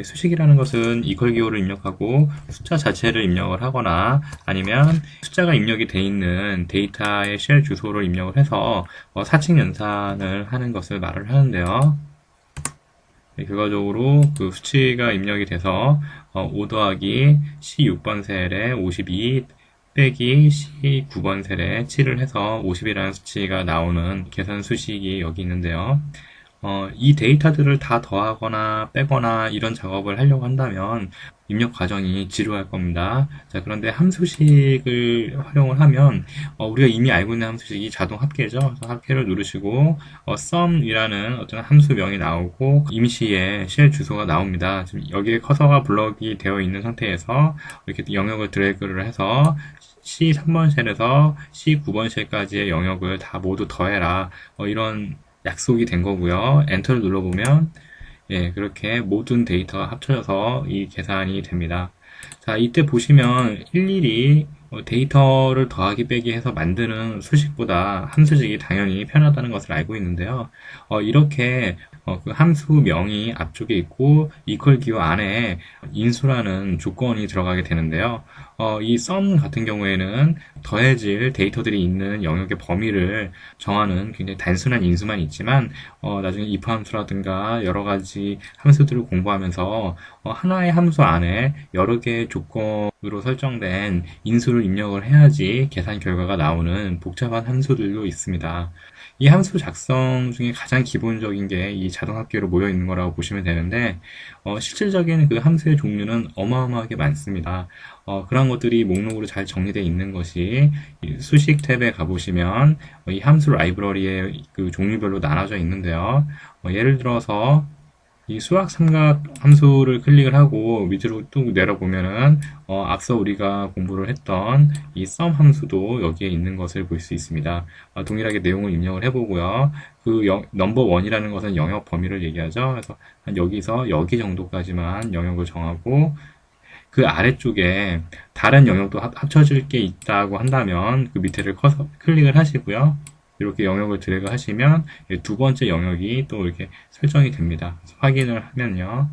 이 수식이라는 것은 이퀄 기호를 입력하고 숫자 자체를 입력을 하거나 아니면 숫자가 입력이 돼 있는 데이터의 쉘 주소를 입력을 해서 어, 사칙 연산을 하는 것을 말을 하는데요. 네, 결과적으로 그 수치가 입력이 돼서 어, 5 더하기 C6번 셀에 52 빼기 C9번 셀에 7을 해서 50이라는 수치가 나오는 계산 수식이 여기 있는데요. 어, 이 데이터들을 다 더하거나 빼거나 이런 작업을 하려고 한다면 입력 과정이 지루할 겁니다. 자, 그런데 함수식을 활용을 하면 어, 우리가 이미 알고 있는 함수식이 자동 합계죠. 합계를 누르시고 어, sum이라는 어떤 함수명이 나오고 임시의 쉘 주소가 나옵니다. 지금 여기에 커서가 블럭이 되어 있는 상태에서 이렇게 영역을 드래그를 해서 C3번 쉘에서 C9번 쉘까지의 영역을 다 모두 더해라. 어, 이런 약속이 된 거고요. 엔터를 눌러보면 예, 그렇게 모든 데이터가 합쳐져서 이 계산이 됩니다. 자, 이때 보시면 일일이 어, 데이터를 더하기 빼기 해서 만드는 수식보다 함수식이 당연히 편하다는 것을 알고 있는데요. 어, 이렇게 어, 그 함수명이 앞쪽에 있고 equal 기호 안에 인수라는 조건이 들어가게 되는데요. 어, 이 sum 같은 경우에는 더해질 데이터들이 있는 영역의 범위를 정하는 굉장히 단순한 인수만 있지만 어, 나중에 if 함수라든가 여러 가지 함수들을 공부하면서 어, 하나의 함수 안에 여러 개의 조건으로 설정된 인수를 입력을 해야지 계산 결과가 나오는 복잡한 함수들도 있습니다. 이 함수 작성 중에 가장 기본적인 게 이 자동 합계로 모여 있는 거라고 보시면 되는데 어, 실질적인 그 함수의 종류는 어마어마하게 많습니다. 어, 그런 것들이 목록으로 잘 정리되어 있는 것이 수식 탭에 가보시면 어, 이 함수 라이브러리의 그 종류별로 나눠져 있는데요. 어, 예를 들어서 이 수학 삼각 함수를 클릭을 하고 밑으로 뚝 내려보면은 어, 앞서 우리가 공부를 했던 이 sum 함수도 여기에 있는 것을 볼 수 있습니다. 어, 동일하게 내용을 입력을 해보고요. 그 영, 넘버 원이라는 것은 영역 범위를 얘기하죠. 그래서 한 여기서 여기 정도까지만 영역을 정하고 그 아래쪽에 다른 영역도 합, 합쳐질 게 있다고 한다면 그 밑에를 커서 클릭을 하시고요. 이렇게 영역을 드래그 하시면 두 번째 영역이 또 이렇게 설정이 됩니다. 확인을 하면요.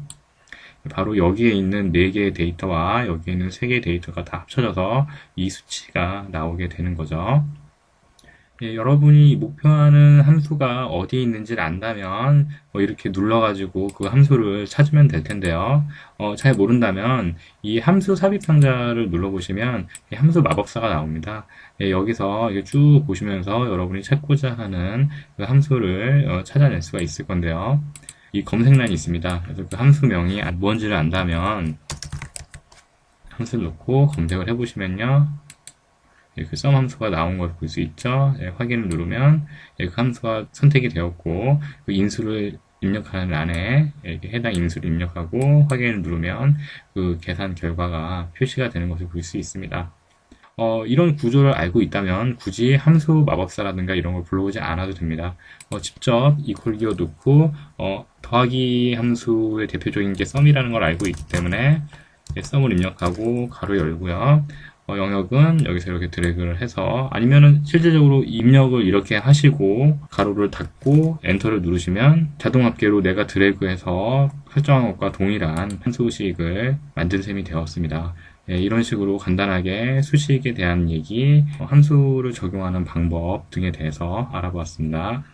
바로 여기에 있는 4개의 데이터와 여기에 있는 3개의 데이터가 다 합쳐져서 이 수치가 나오게 되는 거죠. 예, 여러분이 목표하는 함수가 어디에 있는지를 안다면 뭐 이렇게 눌러가지고 그 함수를 찾으면 될 텐데요. 어, 잘 모른다면 이 함수 삽입 상자를 눌러보시면 함수 마법사가 나옵니다. 예, 여기서 쭉 보시면서 여러분이 찾고자 하는 그 함수를 어, 찾아낼 수가 있을 건데요. 이 검색란이 있습니다. 그래서 그 함수명이 뭔지를 안다면 함수를 넣고 검색을 해보시면요. 그 sum 함수가 나온 걸 볼 수 있죠. 예, 확인을 누르면 예, 그 함수가 선택이 되었고 그 인수를 입력하는 란에 이렇게 해당 인수를 입력하고 확인을 누르면 그 계산 결과가 표시가 되는 것을 볼 수 있습니다. 어, 이런 구조를 알고 있다면 굳이 함수 마법사라든가 이런 걸 불러오지 않아도 됩니다. 어, 직접 이퀄 기어 넣고 어, 더하기 함수의 대표적인 게 썸이라는 걸 알고 있기 때문에 썸을 입력하고 가로 열고요. 어, 영역은 여기서 이렇게 드래그를 해서 아니면은 실질적으로 입력을 이렇게 하시고 가로를 닫고 엔터를 누르시면 자동 합계로 내가 드래그해서 설정한 것과 동일한 함수식을 만든 셈이 되었습니다. 예, 이런 식으로 간단하게 수식에 대한 얘기, 어, 함수를 적용하는 방법 등에 대해서 알아보았습니다.